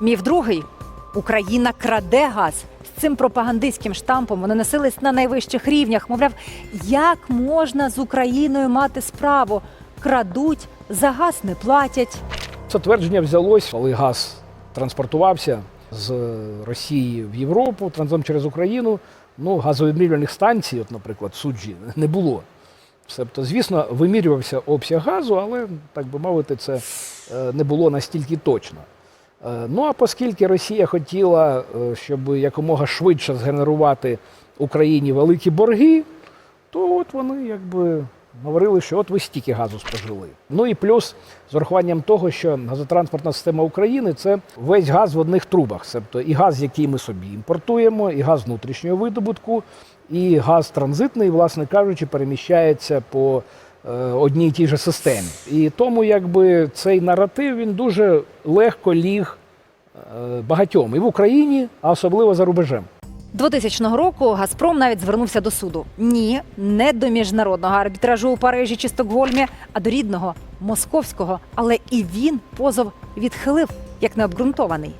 Міф другий Україна краде газ. З цим пропагандистським штампом вони носились на найвищих рівнях. Мовляв, як можна з Україною мати справу? Крадуть, за газ не платять. Це твердження взялось, коли газ транспортувався з Росії в Європу, транзитом через Україну. Ну, газовимірювальних станцій, от, наприклад, суджі, не було. Тобто, звісно, вимірювався обсяг газу, але, так би мовити, це е, не було настільки точно. Е, Ну а оскільки Росія хотіла, е, щоб якомога швидше згенерувати Україні великі борги, то от вони якби говорили, що от ви стільки газу спожили. Ну і плюс з урахуванням того, що газотранспортна система України це весь газ в одних трубах. Тобто і газ, який ми собі імпортуємо, і газ внутрішнього видобутку, і газ транзитний, власне кажучи, переміщається по одній тій же системі. І тому якби цей наратив він дуже легко ліг е, багатьом і в Україні, а особливо за рубежем. 2000 року Газпром навіть звернувся до суду. Ні, не до міжнародного арбітражу у Парижі чи Стокгольмі, а до рідного московського. Але і він позов відхилив як необґрунтований.